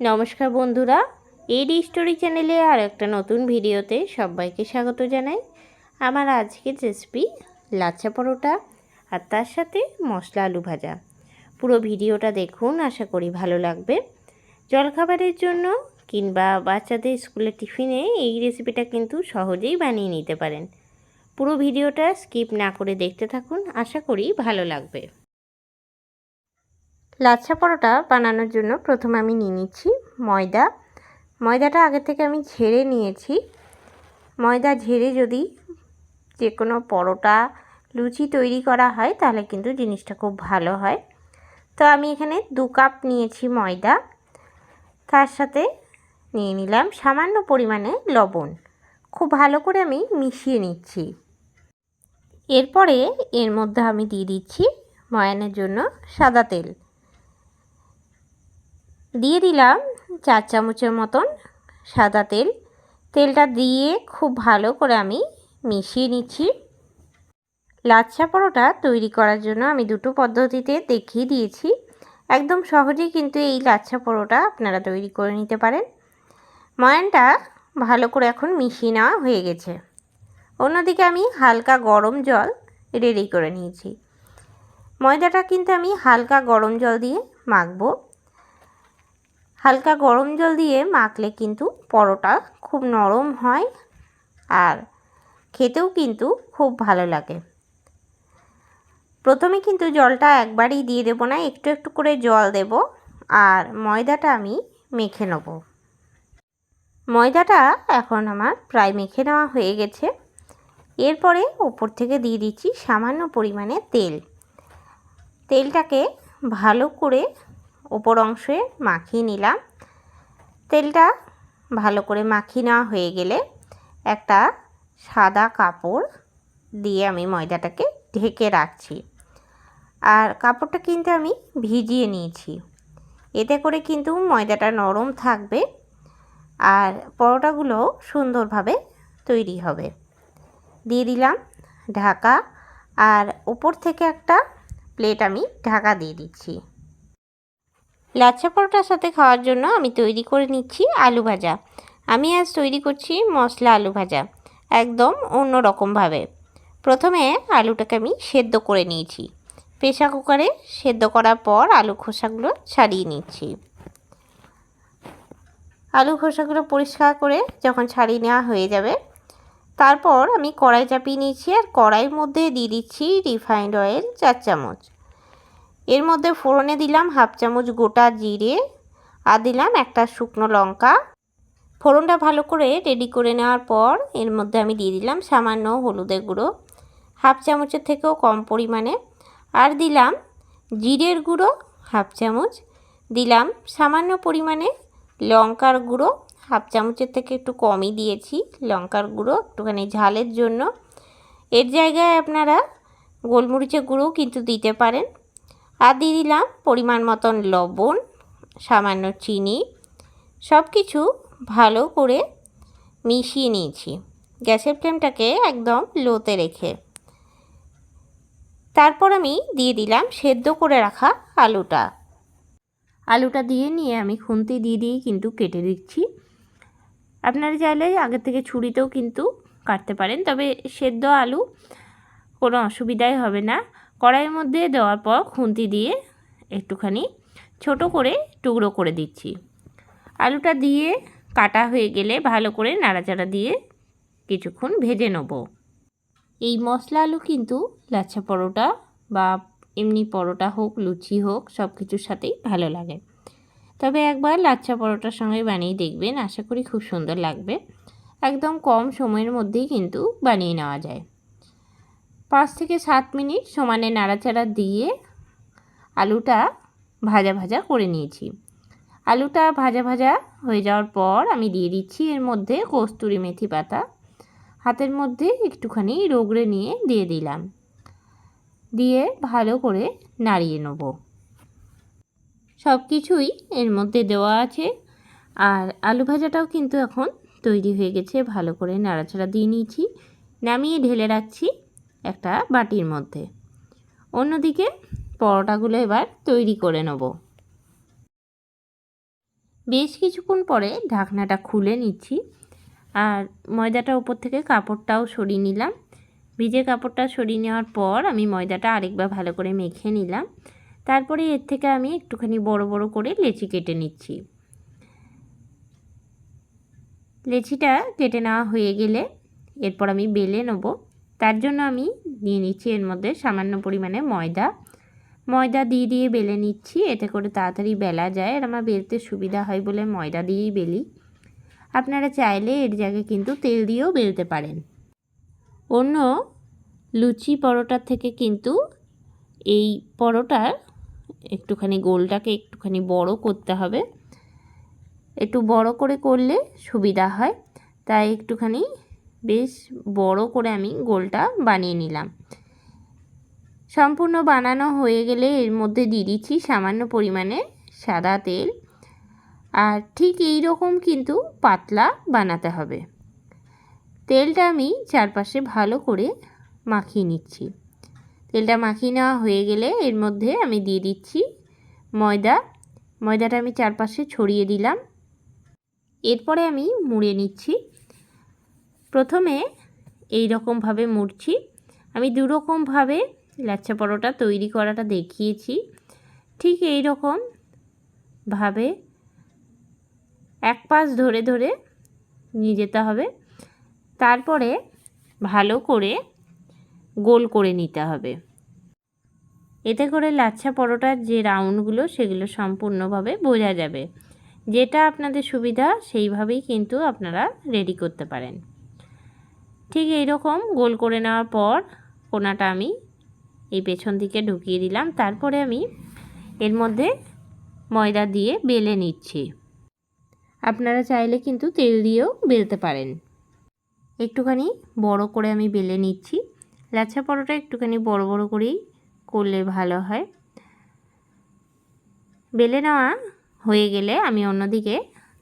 নমস্কার বন্ধুরা, এডি স্টোরি চ্যানেলে আর একটা নতুন ভিডিওতে সবাইকে স্বাগত জানাই। আমার আজকের রেসিপি লাচ্ছা পরোটা আর তার সাথে মশলা আলু ভাজা। পুরো ভিডিওটা দেখুন, আশা করি ভালো লাগবে। জলখাবারের জন্য কিংবা বাচ্চাদের স্কুলের টিফিনে এই রেসিপিটা কিন্তু সহজেই বানিয়ে নিতে পারেন। পুরো ভিডিওটা স্কিপ না করে দেখতে থাকুন, আশা করি ভালো লাগবে। লাচ্ছা পরোটা বানানোর জন্য প্রথমে আমি নিয়ে নিচ্ছি ময়দা। ময়দাটা আগে থেকে আমি ঝেড়ে নিয়েছি। ময়দা ঝেড়ে যদি যে কোনো পরোটা, লুচি তৈরি করা হয়, তাহলে কিন্তু জিনিসটা খুব ভালো হয়। তো আমি এখানে দু কাপ নিয়েছি ময়দা। তার সাথে নিয়ে নিলাম সামান্য পরিমাণে লবণ। খুব ভালো করে আমি মিশিয়ে নিচ্ছি। এরপরে এর মধ্যে আমি দিয়ে দিচ্ছি ময়ানের জন্য সাদা তেল। দিয়ে দিলাম চার চামচের মতন সাদা তেল। তেলটা দিয়ে খুব ভালো করে আমি মিশিয়ে নিচ্ছি। লাচ্ছা পরোটা তৈরি করার জন্য আমি দুটো পদ্ধতিতে দেখিয়ে দিয়েছি। একদম সহজেই কিন্তু এই লাচ্ছা পরোটা আপনারা তৈরি করে নিতে পারেন। ময়ানটা ভালো করে এখন মিশিয়ে নেওয়া হয়ে গেছে। অন্যদিকে আমি হালকা গরম জল রেডি করে নিয়েছি। ময়দাটা কিন্তু আমি হালকা গরম জল দিয়ে মাখবো। হালকা গরম জল দিয়ে মাখলে কিন্তু পরোটা খুব নরম হয় আর খেতেও কিন্তু খুব ভালো লাগে। প্রথমে কিন্তু জলটা একবারই দিয়ে দেবো না, একটু একটু করে জল দেব আর ময়দাটা আমি মেখে নেব। ময়দাটা এখন আমার প্রায় মেখে নেওয়া হয়ে গেছে। এরপরে ওপর থেকে দিয়ে দিচ্ছি সামান্য পরিমাণে তেল। তেলটাকে ভালো করে ওপর অংশে মাখিয়ে নিলাম। তেলটা ভালো করে মাখিয়ে নেওয়া হয়ে গেলে একটা সাদা কাপড় দিয়ে আমি ময়দাটাকে ঢেকে রাখছি। আর কাপড়টা কিন্তু আমি ভিজিয়ে নিয়েছি। এতে করে কিন্তু ময়দাটা নরম থাকবে আর পরোটাগুলো সুন্দরভাবে তৈরি হবে। দিয়ে দিলাম ঢাকা। আর ওপর থেকে একটা প্লেট আমি ঢাকা দিয়ে দিচ্ছি। লাচ্ছা পরোটার সাথে খাওয়ার জন্য আমি তৈরি করে নিচ্ছি আলু ভাজা। আমি আজ তৈরি করছি মশলা আলু ভাজা, একদম অন্য রকমভাবে প্রথমে আলুটাকে আমি সেদ্ধ করে নিয়েছি। প্রেশার কুকারে সেদ্ধ করার পর আলু খোসাগুলো ছাড়িয়ে নিচ্ছি। আলু খোসাগুলো পরিষ্কার করে যখন ছাড়িয়ে নেওয়া হয়ে যাবে, তারপর আমি কড়াই চাপিয়ে নিয়েছি আর কড়াইয়ের মধ্যে দিয়ে দিচ্ছি রিফাইন্ড অয়েল চার চামচ। এর মধ্যে ফোড়নে দিলাম হাফ চামচ গোটা জিরে আর দিলাম একটা শুকনো লঙ্কা। ফোড়নটা ভালো করে রেডি করে নেওয়ার পর এর মধ্যে আমি দিয়ে দিলাম সামান্য হলুদের গুঁড়ো, হাফ চামচের থেকেও কম পরিমাণে। আর দিলাম জিরের গুঁড়ো, হাফ চামচ। দিলাম সামান্য পরিমাণে লঙ্কার গুঁড়ো, হাফ চামচের থেকে একটু কমই দিয়েছি লঙ্কার গুঁড়ো একটুখানি ঝালের জন্য। এর জায়গায় আপনারা গোলমরিচের গুঁড়োও কিন্তু দিতে পারেন। আর দিয়ে দিলাম পরিমাণ মতন লবণ, সামান্য চিনি সব কিছু ভালো করে মিশিয়ে নিয়েছি। গ্যাসের ফ্লেমটাকে একদম লোতে রেখে। তারপর আমি দিয়ে দিলাম সেদ্ধ করে রাখা আলুটা। আলুটা দিয়ে নিয়ে আমি খুন্তি দিয়ে দিয়েই কিন্তু কেটে দিচ্ছি। আপনারা চাইলে আগে থেকে ছুরিতেও কিন্তু কাটতে পারেন, তবে সেদ্ধ আলু কোনো অসুবিধাই হবে না। কড়াইয়ের মধ্যে দেওয়ার পর খুন্তি দিয়ে একটুখানি ছোট করে টুকরো করে দিচ্ছি। আলুটা দিয়ে কাটা হয়ে গেলে ভালো করে নাড়াচাড়া দিয়ে কিছুক্ষণ ভেজে নেব। এই মশলা আলু কিন্তু লাচ্ছা পরোটা বা এমনি পরোটা হোক, লুচি হোক, সব কিছুর সাথেই ভালো লাগে। তবে একবার লাচ্ছা পরোটার সঙ্গে বানিয়ে দেখবেন, আশা করি খুব সুন্দর লাগবে। একদম কম সময়ের মধ্যেই কিন্তু বানিয়ে নেওয়া যায়। পাঁচ থেকে সাত মিনিট সমানে নাড়াচাড়া দিয়ে আলুটা ভাজা ভাজা করে নিয়েছি। আলুটা ভাজা ভাজা হয়ে যাওয়ার পর আমি দিয়ে দিচ্ছি এর মধ্যে কস্তুরি মেথি পাতা। হাতের মধ্যে একটুখানি রোগড়ে নিয়ে দিয়ে দিলাম। দিয়ে ভালো করে নাড়িয়ে নেব। সব কিছুই এর মধ্যে দেওয়া আছে। আর আলু ভাজাটাও কিন্তু এখন তৈরি হয়ে গেছে। ভালো করে নাড়াচাড়া দিয়ে নিয়েছি। নামিয়ে ঢেলে রাখছি। একটা বাটির মধ্যে। অন্যদিকে পরোটাগুলো এবার তৈরি করে নেব। বেশ কিছুক্ষণ পরে ঢাকনাটা খুলে নিচ্ছি। আর ময়দাটা উপর থেকে কাপড়টাও সরিয়ে নিলাম। ভিজে কাপড়টা সরিয়ে নেওয়ার পর আমি ময়দাটা আরেকবার ভালো করে মেখে নিলাম। তারপরে এর থেকে আমি একটুখানি বড় বড় করে লেচি কেটে নিচ্ছি। লেচিটা কেটে নেওয়া হয়ে গেলে এরপর আমি বেলে নেব। তার জন্য আমি নিয়ে নিচ্ছি এর মধ্যে সামান্য পরিমাণে ময়দা। ময়দা দিয়ে দিয়ে বেলে নিচ্ছি, এতে করে তাড়াতাড়ি বেলা যায় আর আমার বেলতে সুবিধা হয় বলে ময়দা দিয়েই বেলি। আপনারা চাইলে এর জায়গায় কিন্তু তেল দিয়েও বেলতে পারেন। অন্য লুচি পরোটার থেকে কিন্তু এই পরোটার একটুখানি গোলটাকে একটুখানি বড় করতে হবে। একটু বড় করে করলে সুবিধা হয়। তাই একটুখানি বেশ বড় করে আমি গোলটা বানিয়ে নিলাম। সম্পূর্ণ বানানো হয়ে গেলে এর মধ্যে দিয়ে দিচ্ছি সামান্য পরিমাণে সাদা তেল। আর ঠিক এই রকম কিন্তু পাতলা বানাতে হবে। তেলটা আমি চারপাশে ভালো করে মাখিয়ে নিচ্ছি। তেলটা মাখিয়ে নেওয়া হয়ে গেলে এর মধ্যে আমি দিয়ে দিচ্ছি ময়দা। ময়দাটা আমি চারপাশে ছড়িয়ে দিলাম। এরপরে আমি মুড়ে নিচ্ছি। প্রথমে এই রকমভাবে মুড়ছি। আমি দুরকমভাবে লাচ্ছা পরোটা তৈরি করাটা দেখিয়েছি। ঠিক এই রকমভাবে এক পাশ ধরে ধরে নিয়ে যেতে হবে। তারপরে ভালো করে গোল করে নিতে হবে। এতে করে লাচ্ছা পরোটার যে রাউন্ডগুলো, সেগুলো সম্পূর্ণভাবে বোঝা যাবে। যেটা আপনাদের সুবিধা, সেইভাবেই কিন্তু আপনারা রেডি করতে পারেন। ঠিক এই রকম গোল করে নেওয়ার পর কোনাটা আমি এই পেছন দিকে ঢুকিয়ে দিলাম। তারপরে আমি এর মধ্যে ময়দা দিয়ে বেলে নিচ্ছি। আপনারা চাইলে কিন্তু তেল দিয়েও বেলতে পারেন। একটুখানি বড় করে আমি বেলে নিচ্ছি। লাচ্ছা পরোটা একটুখানি বড় বড় করেই করলে ভালো হয়। বেলে নেওয়া হয়ে গেলে আমি অন্যদিকে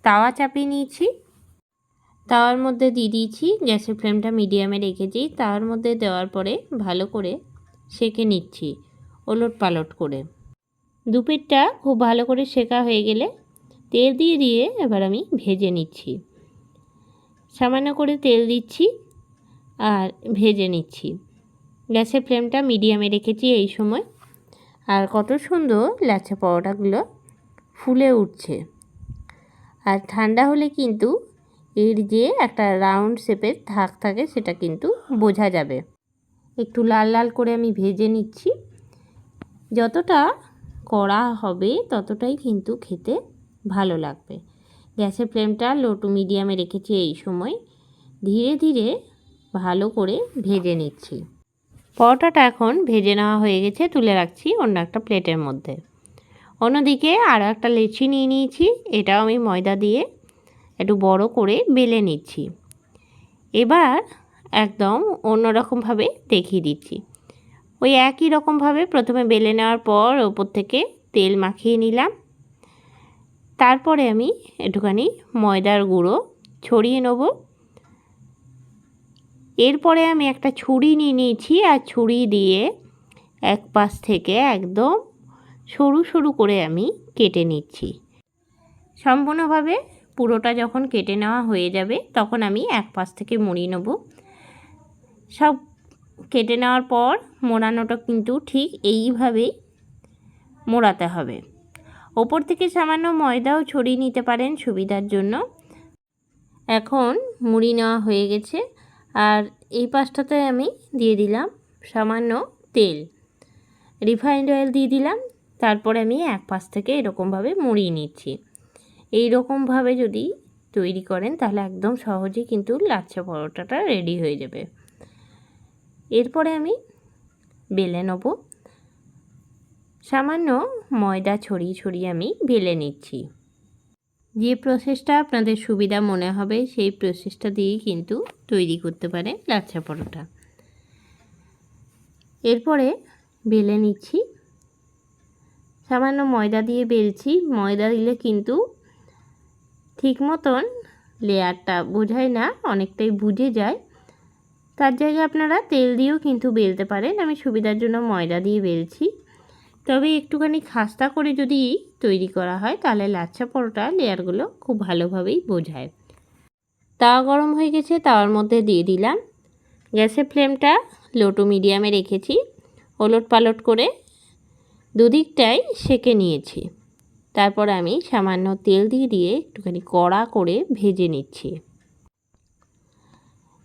তাওয়া চাপিয়ে নিয়েছি। তাওয়ার মধ্যে দিয়ে দিয়েছি, গ্যাসের ফ্লেমটা মিডিয়ামে রেখেছি তাওয়ার মধ্যে দেওয়ার পরে ভালো করে সেকে নিচ্ছি, ওলট পালট করে। দুপিটটা খুব ভালো করে সেকা হয়ে গেলে তেল দিয়ে দিয়ে এবার আমি ভেজে নিচ্ছি। সামান্য করে তেল দিচ্ছি আর ভেজে নিচ্ছি। গ্যাসের ফ্লেমটা মিডিয়ামে রেখেছি এই সময়। আর কত সুন্দর লাচ্ছা পরোটাগুলো ফুলে উঠছে। আর ঠান্ডা হলে কিন্তু এর যে একটা রাউন্ড শেপের থাক থাকে সেটা কিন্তু বোঝা যাবে। একটু লাল লাল করে আমি ভেজে নিচ্ছি। যতটা কড়া হবে ততটাই কিন্তু খেতে ভালো লাগবে। গ্যাসের ফ্লেমটা লো টু মিডিয়ামে রেখেছি এই সময়। ধীরে ধীরে ভালো করে ভেজে নিচ্ছি। পরোটাটা এখন ভেজে নেওয়া হয়ে গেছে, তুলে রাখছি অন্য একটা প্লেটের মধ্যে। অন্যদিকে আরও একটা লেচি নিয়ে নিয়েছি, এটাও আমি ময়দা দিয়ে একটু বড় করে বেলে নিচ্ছি। এবার একদম অন্যরকমভাবে দেখিয়ে দিচ্ছি। ওই একই রকমভাবে প্রথমে বেলে নেওয়ার পর ওপর থেকে তেল মাখিয়ে নিলাম। তারপরে আমি একটুখানি ময়দার গুঁড়ো ছড়িয়ে নেব। এরপরে আমি একটা ছুরি নিয়ে নিয়েছি আর ছুরি দিয়ে এক পাশ থেকে একদম সরু সরু করে আমি কেটে নিচ্ছি। সম্পূর্ণভাবে পুরোটা যখন কেটে নেওয়া হয়ে যাবে, তখন আমি এক পাশ থেকে মুড়িয়ে নেব। সব কেটে নেওয়ার পর মোড়ানোটা কিন্তু ঠিক এইভাবেই মোড়াতে হবে। ওপর থেকে সামান্য ময়দাও ছড়িয়ে নিতে পারেন সুবিধার জন্য। এখন মুড়ি নেওয়া হয়ে গেছে, আর এই পাশটাতে আমি দিয়ে দিলাম সামান্য তেল। রিফাইন্ড অয়েল দিয়ে দিলাম, তারপরে আমি এক পাশ থেকে এরকমভাবে মুড়িয়ে নিচ্ছি। এই রকমভাবে যদি তৈরি করেন, তাহলে একদম সহজেই কিন্তু লাচ্ছা পরোটাটা রেডি হয়ে যাবে। এরপরে আমি বেলে নেব। সামান্য ময়দা ছড়িয়ে ছড়িয়ে আমি বেলে নিচ্ছি। যে প্রসেসটা আপনাদের সুবিধা মনে হবে, সেই প্রসেসটা দিয়েই কিন্তু তৈরি করতে পারেন লাচ্ছা পরোটা। এরপরে বেলে নিচ্ছি। সামান্য ময়দা দিয়ে বেলছি। ময়দা দিলে কিন্তু মতন লেয়ারটা বোঝায় না, অনেকটাই বুঝে যায়। তার জায়গায় আপনারা তেল দিয়েও কিন্তু বেলতে পারেন। আমি সুবিধার জন্য ময়দা দিয়ে বেলছি। তবে একটুখানি খাস্তা করে যদি তৈরি করা হয়, তাহলে লাচ্ছা পরোটা লেয়ারগুলো খুব ভালোভাবেই বোঝায়। তাওয়া গরম হয়ে গেছে, তাওয়ার মধ্যে দিয়ে দিলাম। গ্যাসের ফ্লেমটা লো টু মিডিয়ামে রেখেছি। ওলট পালট করে দুদিকটাই সেকে নিয়েছি। তারপর আমি সামান্য তেল দিয়ে দিয়ে একটুখানি কড়া করে ভেজে নিচ্ছি।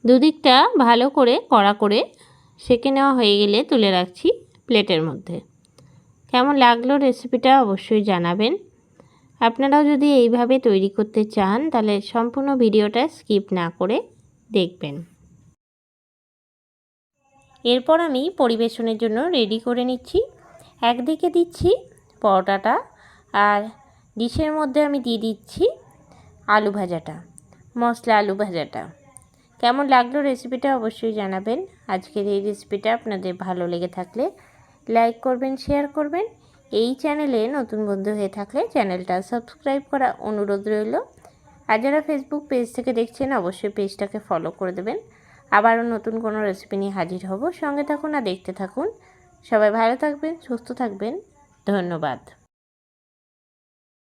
দুদিকটা ভালো করে কড়া করে সেকে নেওয়া হয়ে গেলে তুলে রাখছি প্লেটের মধ্যে। কেমন লাগল রেসিপিটা অবশ্যই জানাবেন। আপনারাও যদি এইভাবে তৈরি করতে চান, তাহলে সম্পূর্ণ ভিডিওটা স্কিপ না করে দেখবেন। এরপর আমি পরিবেশনের জন্য রেডি করে নিচ্ছি। একদিকে দিচ্ছি পরোটাটা আর ডিশের মধ্যে আমি দিয়ে দিচ্ছি আলু ভাজাটা, মশলা আলু ভাজাটা। কেমন লাগল রেসিপিটা অবশ্যই জানাবেন। আজকের এই রেসিপিটা আপনাদের ভালো লেগে থাকলে লাইক করবেন, শেয়ার করবেন। এই চ্যানেলে নতুন বন্ধু হয়ে থাকলে চ্যানেলটা সাবস্ক্রাইব করা অনুরোধ রইল। আর যারা ফেসবুক পেজ থেকে দেখছেন, অবশ্যই পেজটাকে ফলো করে দেবেন। আবারও নতুন কোনো রেসিপি নিয়ে হাজির হব। সঙ্গে থাকুন আর দেখতে থাকুন। সবাই ভালো থাকবেন, সুস্থ থাকবেন। ধন্যবাদ।